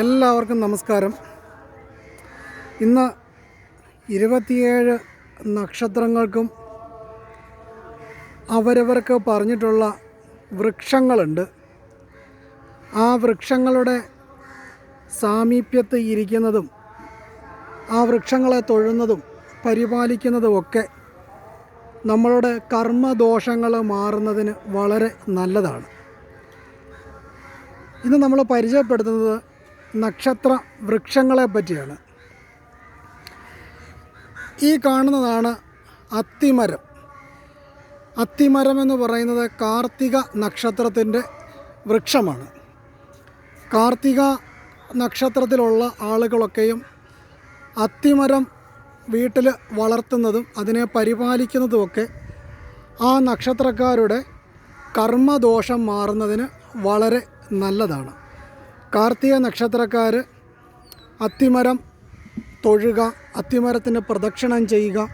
എല്ലാവർക്കും നമസ്കാരം. ഇന്ന് ഇരുപത്തിയേഴ് നക്ഷത്രങ്ങൾക്കും അവരവർക്ക് പറഞ്ഞിട്ടുള്ള വൃക്ഷങ്ങളുണ്ട്. ആ വൃക്ഷങ്ങളുടെ സാമീപ്യത്ത് ഇരിക്കുന്നതും ആ വൃക്ഷങ്ങളെ തൊഴുന്നതും പരിപാലിക്കുന്നതുമൊക്കെ നമ്മളുടെ കർമ്മദോഷങ്ങൾ മാറുന്നതിന് വളരെ നല്ലതാണ്. ഇന്ന് നമ്മൾ പരിചയപ്പെടുത്തുന്നത് നക്ഷത്ര വൃക്ഷങ്ങളെ പറ്റിയാണ്. ഈ കാണുന്നതാണ് അത്തിമരം. അത്തിമരം എന്ന് പറയുന്നത് കാർത്തിക നക്ഷത്രത്തിന്റെ വൃക്ഷമാണ്. കാർത്തിക നക്ഷത്രത്തിലുള്ള ആളുകളൊക്കെയും അത്തിമരം വീട്ടിൽ വളർത്തുന്നതും അതിനെ പരിപാലിക്കുന്നതുമൊക്കെ ആ നക്ഷത്രക്കാരുടെ കർമ്മദോഷം മാറുന്നതിന് വളരെ നല്ലതാണ്. കാർത്തിക നക്ഷത്രക്കാർ അത്തിമരം തൊഴുക അത്തിമരത്തിന് പ്രദക്ഷിണം ചെയ്യുക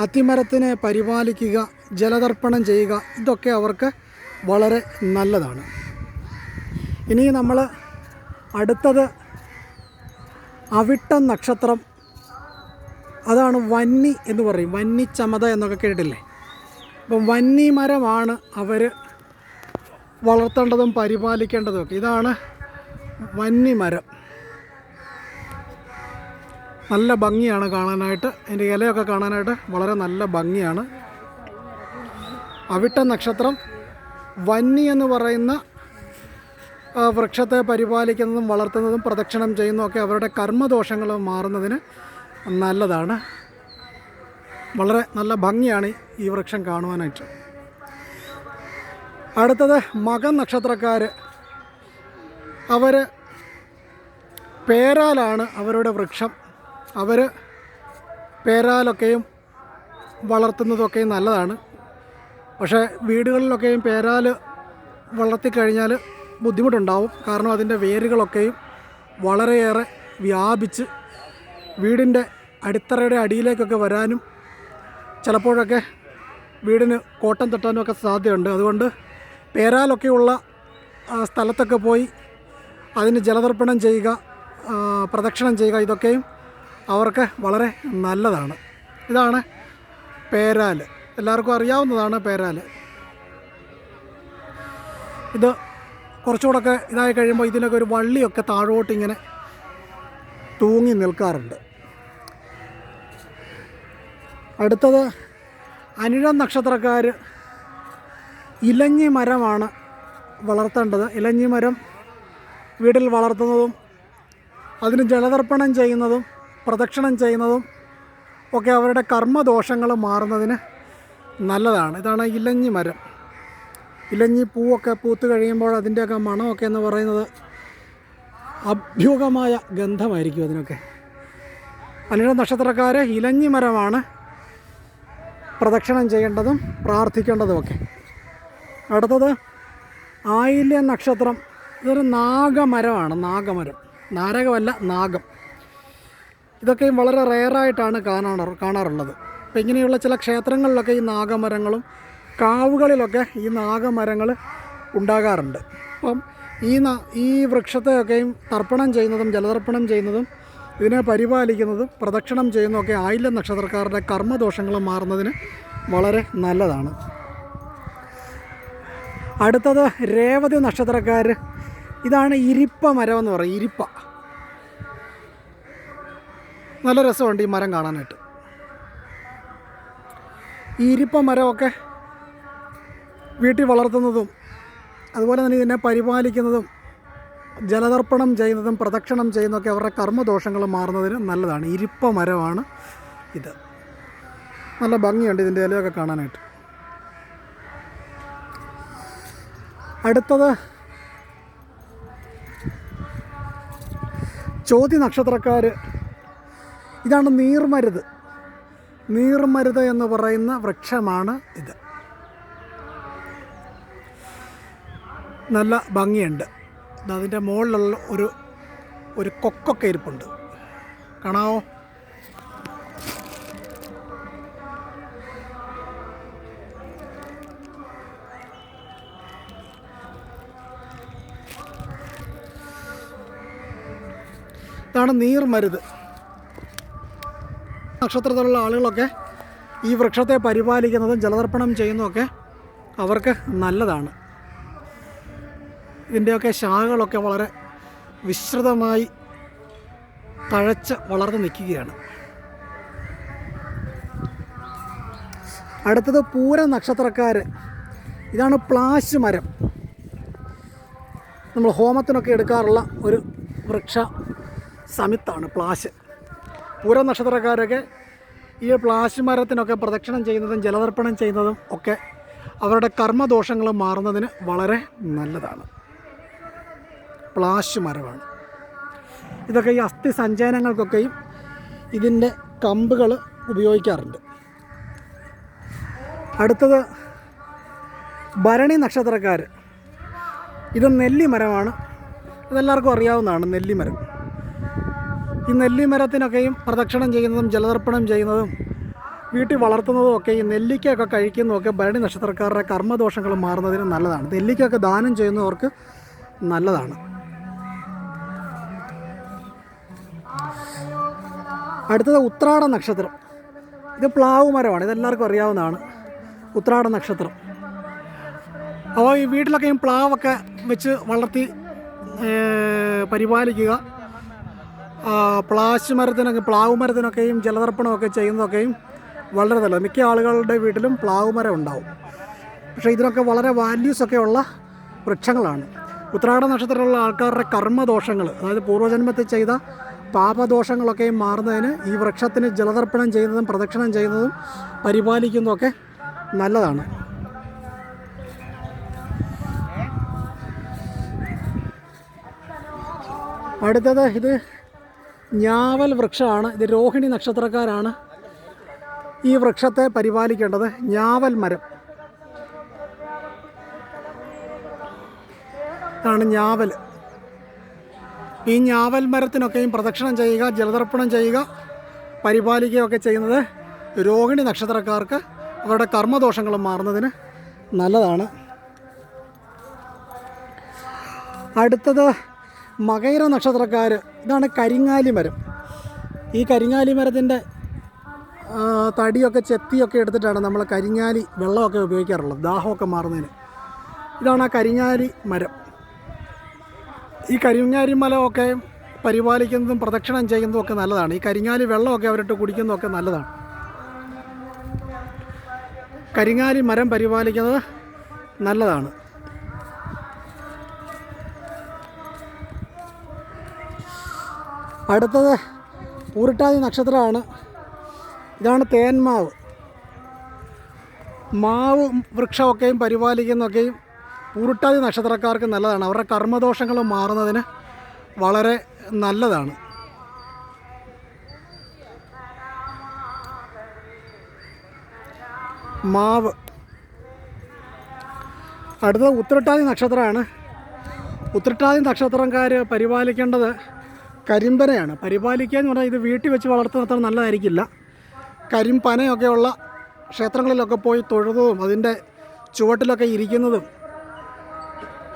അത്തിമരത്തിനെ പരിപാലിക്കുക ജലതർപ്പണം ചെയ്യുക ഇതൊക്കെ അവർക്ക് വളരെ നല്ലതാണ്. ഇനി നമ്മൾ അടുത്തത് അവിട്ടം നക്ഷത്രം. അതാണ് വന്നി എന്ന് പറയും. വന്നി ചമത എന്നൊക്കെ കേട്ടില്ലേ അപ്പം വന്നി മരമാണ് അവർ വളർത്തേണ്ടതും പരിപാലിക്കേണ്ടതും ഒക്കെ. ഇതാണ് വന്നി മരം നല്ല ഭംഗിയാണ് കാണാനായിട്ട്. അതിന്റെ ഇലയൊക്കെ കാണാനായിട്ട് വളരെ നല്ല ഭംഗിയാണ്. അവിട്ട നക്ഷത്രം വന്നി എന്ന് പറയുന്ന വൃക്ഷത്തെ പരിപാലിക്കുന്നതും വളർത്തുന്നതും പ്രദക്ഷിണം ചെയ്യുന്നതും ഒക്കെ അവരുടെ കർമ്മദോഷങ്ങൾ മാറുന്നതിന് നല്ലതാണ്. വളരെ നല്ല ഭംഗിയാണ് ഈ വൃക്ഷം കാണുവാനായിട്ട്. അടുത്തത് മകൻ നക്ഷത്രക്കാർ അവർ പേരാലാണ് അവരുടെ വൃക്ഷം. അവർ പേരാലൊക്കെയും വളർത്തുന്നതൊക്കെയും നല്ലതാണ്. പക്ഷേ വീടുകളിലൊക്കെയും പേരാൽ വളർത്തിക്കഴിഞ്ഞാൽ ബുദ്ധിമുട്ടുണ്ടാവും. കാരണം അതിന്റെ വേരുകളൊക്കെയും വളരെയേറെ വ്യാപിച്ച് വീടിന്റെ അടിത്തറയുടെ അടിയിലേക്കൊക്കെ വരാനും ചിലപ്പോഴൊക്കെ വീടിന് കോട്ടം തട്ടാനും ഒക്കെ സാധ്യതയുണ്ട്. അതുകൊണ്ട് പേരാലൊക്കെയുള്ള സ്ഥലത്തൊക്കെ പോയി അതിന് ജലതർപ്പണം ചെയ്യുക പ്രദക്ഷിണം ചെയ്യുക ഇതൊക്കെയും അവർക്ക് വളരെ നല്ലതാണ്. ഇതാണ് പേരാൽ എല്ലാവർക്കും അറിയാവുന്നതാണ് പേരാൽ ഇത് കുറച്ചുകൂടെയൊക്കെ ഇതായി കഴിയുമ്പോൾ ഇതിനൊക്കെ ഒരു വള്ളിയൊക്കെ താഴോട്ട് ഇങ്ങനെ തൂങ്ങി നിൽക്കാറുണ്ട്. അടുത്തത് അനിഴം നക്ഷത്രക്കാർ ഇലഞ്ഞി മരമാണ് വളർത്തേണ്ടത്. ഇലഞ്ഞി മരം വീട്ടിൽ വളർത്തുന്നതും അതിന് ജലതർപ്പണം ചെയ്യുന്നതും പ്രദക്ഷിണം ചെയ്യുന്നതും ഒക്കെ അവരുടെ കർമ്മദോഷങ്ങൾ മാറുന്നതിന് നല്ലതാണ്. ഇതാണ് ഇലഞ്ഞി മരം. ഇലഞ്ഞി പൂവൊക്കെ പൂത്ത് കഴിയുമ്പോൾ അതിന്റെയൊക്കെ മണമൊക്കെ എന്ന് പറയുന്നത് അഭ്യൂഹമായ ഗന്ധമായിരിക്കും അതിനൊക്കെ. അനിഴ നക്ഷത്രക്കാർ ഇലഞ്ഞി മരമാണ് പ്രദക്ഷിണം ചെയ്യേണ്ടതും പ്രാർത്ഥിക്കേണ്ടതുമൊക്കെ. അടുത്തത് ആയില്യ നക്ഷത്രം ഇതൊരു നാഗമരമാണ് നാഗമരം. നാരകമല്ല നാഗം. ഇതൊക്കെയും വളരെ റെയറായിട്ടാണ് കാണാറ് കാണാറുള്ളത്. അപ്പം ഇങ്ങനെയുള്ള ചില ക്ഷേത്രങ്ങളിലൊക്കെ ഈ നാഗമരങ്ങളും കാവുകളിലൊക്കെ ഈ നാഗമരങ്ങൾ ഉണ്ടാകാറുണ്ട്. അപ്പം ഈ ഈ വൃക്ഷത്തെയൊക്കെയും തർപ്പണം ചെയ്യുന്നതും ജലതർപ്പണം ചെയ്യുന്നതും ഇതിനെ പരിപാലിക്കുന്നതും പ്രദക്ഷിണം ചെയ്യുന്നതൊക്കെ ആയില്ല നക്ഷത്രക്കാരുടെ കർമ്മദോഷങ്ങൾ മാറുന്നതിന് വളരെ നല്ലതാണ്. അടുത്തത് രേവതി നക്ഷത്രക്കാർ ഇതാണ് ഇരിപ്പ മരം എന്ന് പറയും ഇരിപ്പ. നല്ല രസമുണ്ട് ഈ മരം കാണാനായിട്ട്. ഈ ഇരിപ്പ മരമൊക്കെ വീട്ടിൽ വളർത്തുന്നതും അതുപോലെ തന്നെ ഇതിനെ പരിപാലിക്കുന്നതും ജലതർപ്പണം ചെയ്യുന്നതും പ്രദക്ഷിണം ചെയ്യുന്നതൊക്കെ അവരുടെ കർമ്മദോഷങ്ങൾ മാറുന്നതിന് നല്ലതാണ്. ഇരിപ്പ മരമാണ് ഇത്. നല്ല ഭംഗിയുണ്ട് ഇതിന്റെ ഇലയൊക്കെ കാണാനായിട്ട്. അടുത്തത് ചോദ്യ നക്ഷത്രക്കാർ ഇതാണ് നീർമരുത്. നീർമരുത് എന്ന് പറയുന്ന വൃക്ഷമാണ് ഇത്. നല്ല ഭംഗിയുണ്ട്. അതിന്റെ മുകളിലുള്ള ഒരു ഒരു കൊക്കൊക്കെ ഇരിപ്പുണ്ട്. കാണാവോ? ഇതാണ് നീർമരുത് നക്ഷത്രത്തിലുള്ള ആളുകളൊക്കെ ഈ വൃക്ഷത്തെ പരിപാലിക്കുന്നതും ജലതർപ്പണം ചെയ്യുന്നതൊക്കെ അവർക്ക് നല്ലതാണ്. ഇതിന്റെയൊക്കെ ശാഖകളൊക്കെ വളരെ വിശ്രിതമായി തഴച്ച് വളർന്നു നിൽക്കുകയാണ്. അടുത്തത് പൂര നക്ഷത്രക്കാർ ഇതാണ് പ്ലാശ് മരം. നമ്മൾ ഹോമത്തിനൊക്കെ എടുക്കാറുള്ള ഒരു വൃക്ഷ. സമിത്താണ് പ്ലാശ്. പൂര നക്ഷത്രക്കാരൊക്കെ ഈ പ്ലാശ് മരത്തിനൊക്കെ പ്രദക്ഷിണം ചെയ്യുന്നതും ജലതർപ്പണം ചെയ്യുന്നതും ഒക്കെ അവരുടെ കർമ്മദോഷങ്ങൾ മാറുന്നതിന് വളരെ നല്ലതാണ്. പ്ലാശ് മരമാണ്. ഇതൊക്കെ ഈ അസ്ഥി സഞ്ചയനങ്ങൾക്കൊക്കെയും ഇതിന്റെ കമ്പുകൾ ഉപയോഗിക്കാറുണ്ട്. അടുത്തത് ഭരണി നക്ഷത്രക്കാർ ഇത് നെല്ലി മരമാണ് ഇതെല്ലാവർക്കും അറിയാവുന്നതാണ് നെല്ലിമരം. ഈ നെല്ലിമരത്തിനൊക്കെയും പ്രദക്ഷിണം ചെയ്യുന്നതും ജലതർപ്പണം ചെയ്യുന്നതും വീട്ടിൽ വളർത്തുന്നതും ഒക്കെ ഈ നെല്ലിക്കയൊക്കെ കഴിക്കുന്നതൊക്കെ ഭരണി നക്ഷത്രക്കാരുടെ കർമ്മദോഷങ്ങൾ മാറുന്നതിന് നല്ലതാണ്. നെല്ലിക്കയൊക്കെ ദാനം ചെയ്യുന്നവർക്ക് നല്ലതാണ്. അടുത്തത് ഉത്രാട നക്ഷത്രം. ഇത് പ്ലാവ് മരമാണ് ഇതെല്ലാവർക്കും അറിയാവുന്നതാണ്. ഉത്രാട നക്ഷത്രം. അപ്പോൾ ഈ വീട്ടിലൊക്കെ ഈ പ്ലാവൊക്കെ വെച്ച് വളർത്തി പരിപാലിക്കുക. പ്ലാശ് മരത്തിനൊക്കെ പ്ലാവ് മരത്തിനൊക്കെയും ജലതർപ്പണമൊക്കെ ചെയ്യുന്നതൊക്കെയും വളരെ നല്ലത്. മിക്ക ആളുകളുടെ വീട്ടിലും പ്ലാവ് മരം ഉണ്ടാവും. പക്ഷേ ഇതിനൊക്കെ വളരെ വാല്യൂസൊക്കെ ഉള്ള വൃക്ഷങ്ങളാണ്. ഉത്രാട നക്ഷത്രമുള്ള ആൾക്കാരുടെ കർമ്മദോഷങ്ങൾ അതായത് പൂർവജന്മത്തിൽ ചെയ്ത പാപദോഷങ്ങളൊക്കെയും മാറുന്നതിന് ഈ വൃക്ഷത്തിന് ജലതർപ്പണം ചെയ്യുന്നതും പ്രദക്ഷിണം ചെയ്യുന്നതും പരിപാലിക്കുന്നതൊക്കെ നല്ലതാണ്. അടുത്തത് ഇത് ഞാവൽ വൃക്ഷമാണ്. ഇത് രോഹിണി നക്ഷത്രക്കാരാണ് ഈ വൃക്ഷത്തെ പരിപാലിക്കേണ്ടത്. ഞാവൽ മരം. ഇതാണ് ഞാവൽ. ഈ ഞാവൽ മരത്തിനൊക്കെയും പ്രദക്ഷിണം ചെയ്യുക ജലതർപ്പണം ചെയ്യുക പരിപാലിക്കുകയൊക്കെ ചെയ്യുന്നത് രോഹിണി നക്ഷത്രക്കാർക്ക് അവരുടെ കർമ്മദോഷങ്ങൾ മാറുന്നതിന് നല്ലതാണ്. അടുത്തത് മകൈര നക്ഷത്രക്കാർ ഇതാണ് കരിങ്ങാലി മരം. ഈ കരിങ്ങാലി മരത്തിന്റെ തടിയൊക്കെ ചെത്തിയൊക്കെ എടുത്തിട്ടാണ് നമ്മൾ കരിങ്ങാലി വെള്ളമൊക്കെ ഉപയോഗിക്കാറുള്ളത് ദാഹമൊക്കെ മാറുന്നതിന്. ഇതാണ് ആ കരിങ്ങാലി മരം. ഈ കരിങ്ങാലി മലമൊക്കെ പരിപാലിക്കുന്നതും പ്രദക്ഷിണം ചെയ്യുന്നതും ഒക്കെ നല്ലതാണ്. ഈ കരിങ്ങാലി വെള്ളമൊക്കെ അവരിട്ട് കുടിക്കുന്നതൊക്കെ നല്ലതാണ്. കരിങ്ങാലി മരം പരിപാലിക്കുന്നത് നല്ലതാണ്. അടുത്തത് പൂരിട്ടാതി നക്ഷത്രമാണ്. ഇതാണ് തേന്മാവ്. മാവ് വൃക്ഷമൊക്കെയും പരിപാലിക്കുന്നൊക്കെയും പൂരിട്ടാതി നക്ഷത്രക്കാർക്ക് നല്ലതാണ്. അവരുടെ കർമ്മദോഷങ്ങൾ മാറുന്നതിന് വളരെ നല്ലതാണ്. മാവ്. അടുത്തത് ഉത്രട്ടാതി നക്ഷത്രമാണ്. ഉത്രട്ടാതി നക്ഷത്രക്കാർ പരിപാലിക്കേണ്ടത് കരിമ്പനയാണ്. പരിപാലിക്കുക എന്ന് പറഞ്ഞാൽ ഇത് വീട്ടിൽ വെച്ച് വളർത്തുന്നത്ര നല്ലതായിരിക്കില്ല. കരിമ്പനയൊക്കെയുള്ള ക്ഷേത്രങ്ങളിലൊക്കെ പോയി തൊഴുന്നതും അതിന്റെ ചുവട്ടിലൊക്കെ ഇരിക്കുന്നതും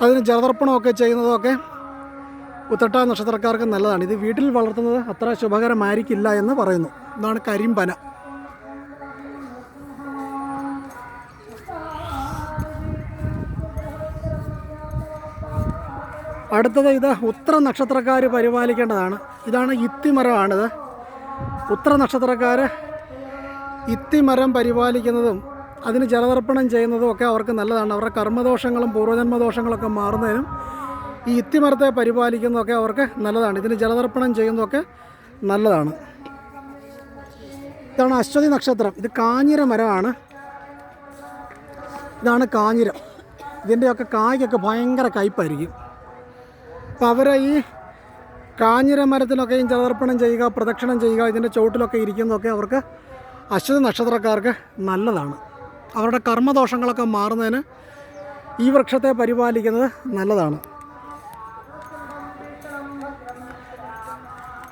അതിന് ജലതർപ്പണമൊക്കെ ചെയ്യുന്നതൊക്കെ ഉത്തട്ട നക്ഷത്രക്കാർക്ക് നല്ലതാണ്. ഇത് വീട്ടിൽ വളർത്തുന്നത് അത്ര ശുഭകരമായിരിക്കില്ല എന്ന് പറയുന്നു. ഇതാണ് കരിമ്പന അടുത്തത് ഇത് ഉത്തര നക്ഷത്രക്കാർ പരിപാലിക്കേണ്ടതാണ്. ഇതാണ് ഇത്തിമരമാണിത്. ഉത്തര നക്ഷത്രക്കാർ ഇത്തിമരം പരിപാലിക്കുന്നതും അതിന് ജലതർപ്പണം ചെയ്യുന്നതും ഒക്കെ അവർക്ക് നല്ലതാണ്. അവരുടെ കർമ്മദോഷങ്ങളും പൂർവജന്മദോഷങ്ങളൊക്കെ മാറുന്നതിനും ഈ ഇത്തിമരത്തെ പരിപാലിക്കുന്നതൊക്കെ അവർക്ക് നല്ലതാണ്. ഇതിന് ജലതർപ്പണം ചെയ്യുന്നതൊക്കെ നല്ലതാണ്. ഇതാണ് അശ്വതി നക്ഷത്രം. ഇത് കാഞ്ഞിര മരമാണ്. ഇതാണ് കാഞ്ഞിരം. ഇതിന്റെയൊക്കെ കായ്ക്കൊക്കെ ഭയങ്കര കയ്പായിരിക്കും. അപ്പോൾ അവർ ഈ കാഞ്ഞിര മരത്തിലൊക്കെയും ജലതർപ്പണം ചെയ്യുക പ്രദക്ഷിണം ചെയ്യുക ഇതിന്റെ ചുവട്ടിലൊക്കെ ഇരിക്കുന്നതൊക്കെ അവർക്ക് അശ്വതി നക്ഷത്രക്കാർക്ക് നല്ലതാണ്. അവരുടെ കർമ്മദോഷങ്ങളൊക്കെ മാറുന്നതിന് ഈ വൃക്ഷത്തെ പരിപാലിക്കുന്നത് നല്ലതാണ്.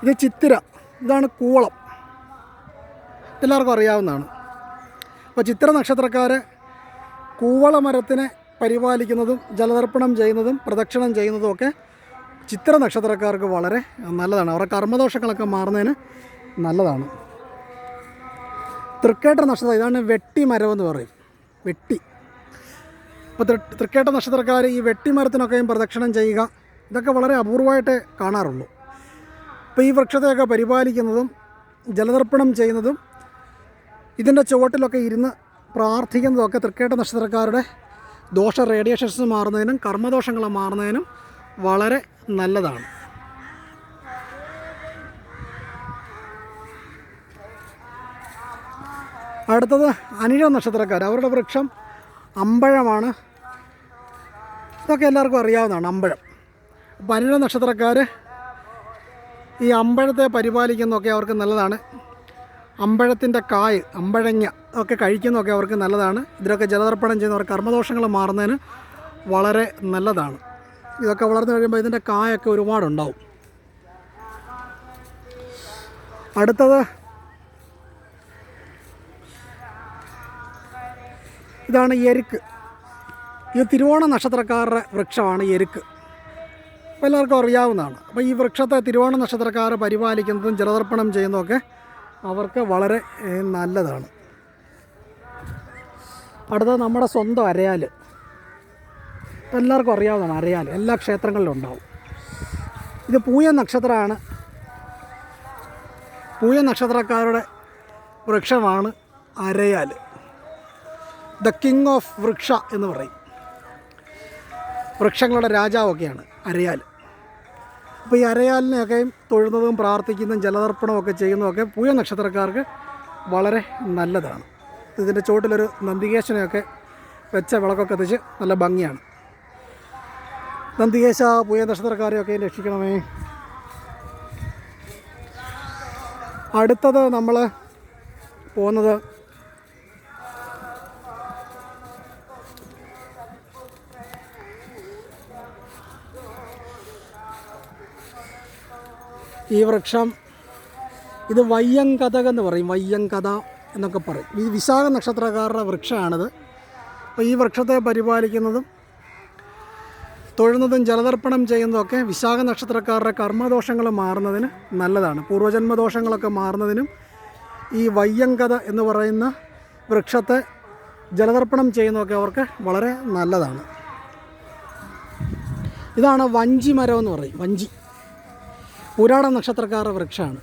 ഇത് ചിത്തിര ഇതാണ് കൂവളം. എല്ലാവർക്കും അറിയാവുന്നതാണ്. അപ്പോൾ ചിത്ര നക്ഷത്രക്കാർ കൂവള മരത്തിനെ പരിപാലിക്കുന്നതും ജലതർപ്പണം ചെയ്യുന്നതും പ്രദക്ഷിണം ചെയ്യുന്നതും ഒക്കെ ചിത്ര നക്ഷത്രക്കാർക്ക് വളരെ നല്ലതാണ്. അവരുടെ കർമ്മദോഷങ്ങളൊക്കെ മാറുന്നതിന് നല്ലതാണ്. തൃക്കേട്ട നക്ഷത്രം ഇതാണ് വെട്ടി മരം എന്ന് പറയും. വെട്ടി. അപ്പോൾ തൃക്കേട്ട നക്ഷത്രക്കാർ ഈ വെട്ടിമരത്തിനൊക്കെയും പ്രദക്ഷിണം ചെയ്യുക ഇതൊക്കെ വളരെ അപൂർവമായിട്ട് കാണാറുള്ളൂ. അപ്പോൾ ഈ വൃക്ഷത്തെയൊക്കെ പരിപാലിക്കുന്നതും ജലതർപ്പണം ചെയ്യുന്നതും ഇതിന്റെ ചുവട്ടിലൊക്കെ ഇരുന്ന് പ്രാർത്ഥിക്കുന്നതൊക്കെ തൃക്കേട്ട നക്ഷത്രക്കാരുടെ ദോഷ റേഡിയേഷൻസ് മാറുന്നതിനും കർമ്മദോഷങ്ങൾ മാറുന്നതിനും വളരെ നല്ലതാണ്. അടുത്തത് അനിഴ നക്ഷത്രക്കാർ. അവരുടെ വൃക്ഷം അമ്പഴമാണ്. ഇതൊക്കെ എല്ലാവർക്കും അറിയാവുന്നതാണ് അമ്പഴം. അപ്പോൾ അനിഴ നക്ഷത്രക്കാർ ഈ അമ്പഴത്തെ പരിപാലിക്കുന്നതൊക്കെ അവർക്ക് നല്ലതാണ്. അമ്പഴത്തിന്റെ കായ് അമ്പഴങ്ങ ഒക്കെ കഴിക്കുന്നതൊക്കെ അവർക്ക് നല്ലതാണ്. ഇതിലൊക്കെ ജലതർപ്പണം ചെയ്യുന്നവർ കർമ്മദോഷങ്ങൾ മാറുന്നതിന് വളരെ നല്ലതാണ്. ഇതൊക്കെ വളർന്നു കഴിയുമ്പോൾ ഇതിന്റെ കായൊക്കെ ഒരുപാടുണ്ടാവും. അടുത്തത് ഇതാണ് എരുക്ക്. ഇത് തിരുവോണ നക്ഷത്രക്കാരുടെ വൃക്ഷമാണ് എരുക്ക്. എല്ലാവർക്കും അറിയാവുന്നതാണ്. അപ്പോൾ ഈ വൃക്ഷത്തെ തിരുവോണ നക്ഷത്രക്കാരെ പരിപാലിക്കുന്നതും ജലതർപ്പണം ചെയ്യുന്നതൊക്കെ അവർക്ക് വളരെ നല്ലതാണ്. അടുത്തത് നമ്മുടെ സ്വന്തം അരയാൽ എല്ലാവർക്കും അറിയാവുന്നതാണ് അറിയാൻ എല്ലാ ക്ഷേത്രങ്ങളിലും ഉണ്ടാവും. ഇത് പൂയ നക്ഷത്രമാണ്. പൂയ നക്ഷത്രക്കാരുടെ വൃക്ഷമാണ് അരയാൽ. ദ കിങ് ഓഫ് വൃക്ഷ എന്ന് പറയും. വൃക്ഷങ്ങളുടെ രാജാവൊക്കെയാണ് അരയാൽ. അപ്പോൾ ഈ അരയാലിനെയൊക്കെയും തൊഴുന്നതും പ്രാർത്ഥിക്കുന്നതും ജലതർപ്പണവും ഒക്കെ ചെയ്യുന്നതൊക്കെ പൂയ നക്ഷത്രക്കാർക്ക് വളരെ നല്ലതാണ്. ഇതിന്റെ ചുവട്ടിലൊരു നന്ദികേശനെയൊക്കെ വെച്ച വിളക്കൊക്കെ കത്തിച്ച് നല്ല ഭംഗിയാണ്. നന്ദികേശ പൂയ നക്ഷത്രക്കാരെയൊക്കെ രക്ഷിക്കണമേ. അടുത്തത് നമ്മൾ പോകുന്നത് ഈ വൃക്ഷം ഇത് വയ്യങ്കഥക എന്ന് പറയും വയ്യങ്കഥ എന്നൊക്കെ പറയും. ഈ വിശാഖ നക്ഷത്രക്കാരുടെ വൃക്ഷമാണിത്. അപ്പോൾ ഈ വൃക്ഷത്തെ പരിപാലിക്കുന്നതും തൊഴുന്നതും ജലതർപ്പണം ചെയ്യുന്നതൊക്കെ വിശാഖ നക്ഷത്രക്കാരുടെ കർമ്മദോഷങ്ങൾ മാറുന്നതിന് നല്ലതാണ്. പൂർവജന്മദോഷങ്ങളൊക്കെ മാറുന്നതിനും ഈ വയ്യങ്കഥ എന്ന് പറയുന്ന വൃക്ഷത്തെ ജലതർപ്പണം ചെയ്യുന്നതൊക്കെ അവർക്ക് വളരെ നല്ലതാണ്. ഇതാണ് വഞ്ചി മരം എന്ന് പറയും. വഞ്ചി. പുരാട നക്ഷത്രക്കാരുടെ വൃക്ഷമാണ്.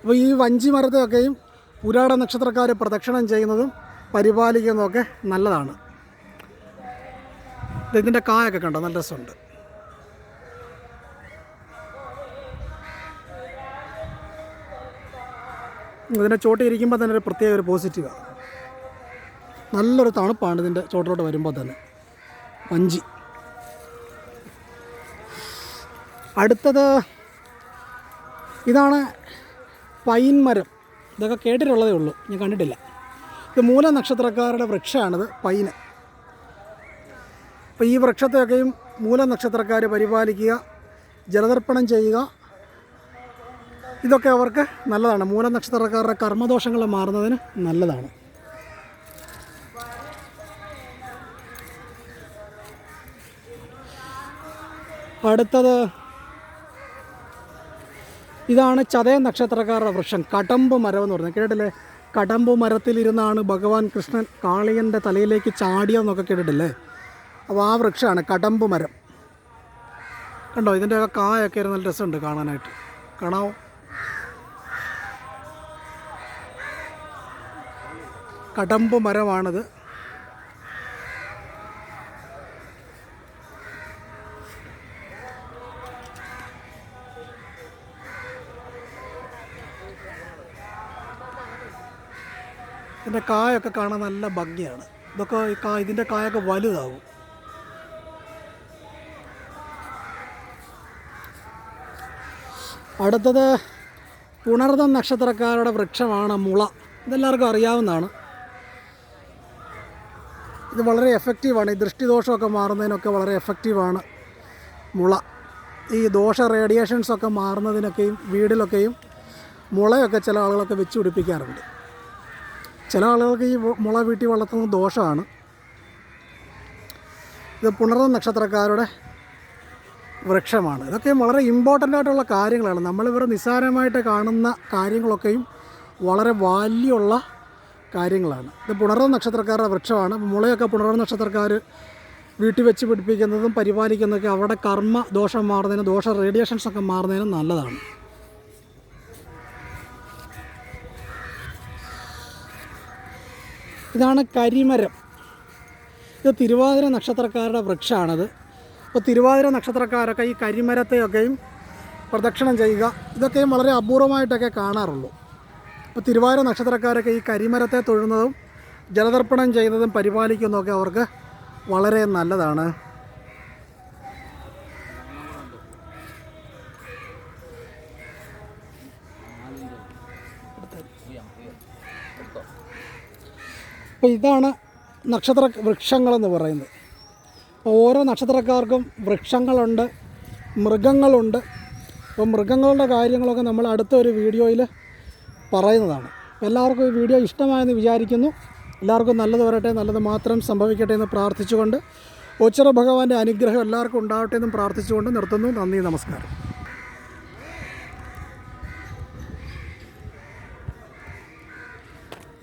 അപ്പോൾ ഈ വഞ്ചി മരത്തെയൊക്കെയും പുരാട നക്ഷത്രക്കാർ പ്രദക്ഷിണം ചെയ്യുന്നതും പരിപാലിക്കുന്നതൊക്കെ നല്ലതാണ്. ഇതിന്റെ കായൊക്കെ കണ്ടോ? നല്ല രസമുണ്ട്. ഇതിന്റെ ചോട്ടി ഇരിക്കുമ്പോൾ തന്നെ ഒരു പ്രത്യേക ഒരു പോസിറ്റീവാണ് നല്ലൊരു തണുപ്പാണ് ഇതിന്റെ ചോട്ടിലോട്ട് വരുമ്പോൾ തന്നെ. വഞ്ചി അടുത്തത് ഇതാണ് പൈൻ മരം. ഇതൊക്കെ കേട്ടിട്ടുള്ളതേ ഉള്ളൂ. ഞാൻ കണ്ടിട്ടില്ല. ഇത് മൂല നക്ഷത്രക്കാരുടെ വൃക്ഷമാണിത് പൈന്. അപ്പോൾ ഈ വൃക്ഷത്തെയൊക്കെയും മൂല നക്ഷത്രക്കാർ പരിപാലിക്കുക ജലതർപ്പണം ചെയ്യുക. ഇതൊക്കെ അവർക്ക് നല്ലതാണ്. മൂല നക്ഷത്രക്കാരുടെ കർമ്മദോഷങ്ങൾ മാറുന്നതിന് നല്ലതാണ്. അടുത്തത് ഇതാണ് ചതയ നക്ഷത്രക്കാരുടെ വൃക്ഷം. കടമ്പ് മരം എന്ന് പറയുന്നത്. കേട്ടിട്ടില്ലേ? കടമ്പ് മരത്തിലിരുന്നാണ് ഭഗവാൻ കൃഷ്ണൻ കാളിയന്റെ തലയിലേക്ക് ചാടിയെന്നൊക്കെ കേട്ടിട്ടില്ലേ? അപ്പോൾ ആ വൃക്ഷമാണ് കടമ്പ് മരം. കണ്ടോ ഇതിന്റെ ഒക്കെ കായൊക്കെ ഒരു നല്ല രസമുണ്ട് കാണാനായിട്ട്. കാണാവോ? കടമ്പ് മരമാണിത്. ഇതിന്റെ കായൊക്കെ കാണാൻ നല്ല ഭംഗിയാണ്. ഇതൊക്കെ ഈ കാ ഇതിന്റെ കായൊക്കെ വലുതാവും. അടുത്തത് പുണർന്ന നക്ഷത്രക്കാരുടെ വൃക്ഷമാണ് മുള. ഇതെല്ലാവർക്കും അറിയാവുന്നതാണ്. ഇത് വളരെ എഫക്റ്റീവാണ് ഈ ദൃഷ്ടിദോഷമൊക്കെ മാറുന്നതിനൊക്കെ വളരെ എഫക്റ്റീവാണ് മുള. ഈ ദോഷ റേഡിയേഷൻസൊക്കെ മാറുന്നതിനൊക്കെയും വീടിലൊക്കെയും മുളയൊക്കെ ചില ആളുകളൊക്കെ വെച്ച് പിടിപ്പിക്കാറുണ്ട്. ചില ആളുകൾക്ക് ഈ മുള വീട്ടിൽ വളർത്തുന്നത് ദോഷമാണ്. ഇത് പുണർന്ന നക്ഷത്രക്കാരുടെ വൃക്ഷമാണ്. ഇതൊക്കെ വളരെ ഇമ്പോർട്ടന്റ് ആയിട്ടുള്ള കാര്യങ്ങളാണ്. നമ്മളിവർ നിസ്സാരമായിട്ട് കാണുന്ന കാര്യങ്ങളൊക്കെയും വളരെ വാല്യുള്ള കാര്യങ്ങളാണ്. ഇത് പുണർന്ന നക്ഷത്രക്കാരുടെ വൃക്ഷമാണ്. മുളയൊക്കെ പുണർന്ന നക്ഷത്രക്കാർ വീട്ടിൽ വെച്ച് പിടിപ്പിക്കുന്നതും പരിപാലിക്കുന്നതൊക്കെ അവരുടെ കർമ്മ ദോഷം മാറുന്നതിനും ദോഷ റേഡിയേഷൻസ് ഒക്കെ മാറുന്നതിനും നല്ലതാണ്. ഇതാണ് കരിമരം. ഇത് തിരുവാതിര നക്ഷത്രക്കാരുടെ വൃക്ഷമാണത് അപ്പോൾ തിരുവാതിര നക്ഷത്രക്കാരൊക്കെ ഈ കരിമരത്തെയൊക്കെയും പ്രദക്ഷിണം ചെയ്യുക. ഇതൊക്കെയും വളരെ അപൂർവമായിട്ടൊക്കെ കാണാറുള്ളൂ. ഇപ്പോൾ തിരുവാതിര നക്ഷത്രക്കാരൊക്കെ ഈ കരിമരത്തെ തൊഴുന്നതും ജലതർപ്പണം ചെയ്യുന്നതും പരിപാലിക്കുന്നതൊക്കെ അവർക്ക് വളരെ നല്ലതാണ്. അപ്പോൾ ഇതാണ് നക്ഷത്ര വൃക്ഷങ്ങളെന്ന് പറയുന്നത്. ഓരോ നക്ഷത്രക്കാർക്കും വൃക്ഷങ്ങളുണ്ട് മൃഗങ്ങളുണ്ട്. അപ്പോൾ മൃഗങ്ങളുടെ കാര്യങ്ങളൊക്കെ നമ്മൾ അടുത്ത ഒരു വീഡിയോയിൽ പറയുന്നതാണ്. എല്ലാവർക്കും ഈ വീഡിയോ ഇഷ്ടമായെന്ന് വിചാരിക്കുന്നു. എല്ലാവർക്കും നല്ലത് വരട്ടെ നല്ലത് മാത്രം സംഭവിക്കട്ടെ എന്ന് പ്രാർത്ഥിച്ചുകൊണ്ട് ഉച്ചറ ഭഗവാന്റെ അനുഗ്രഹം എല്ലാവർക്കും ഉണ്ടാവട്ടെ എന്നും പ്രാർത്ഥിച്ചുകൊണ്ട് നിർത്തുന്നു. നന്ദി നമസ്കാരം.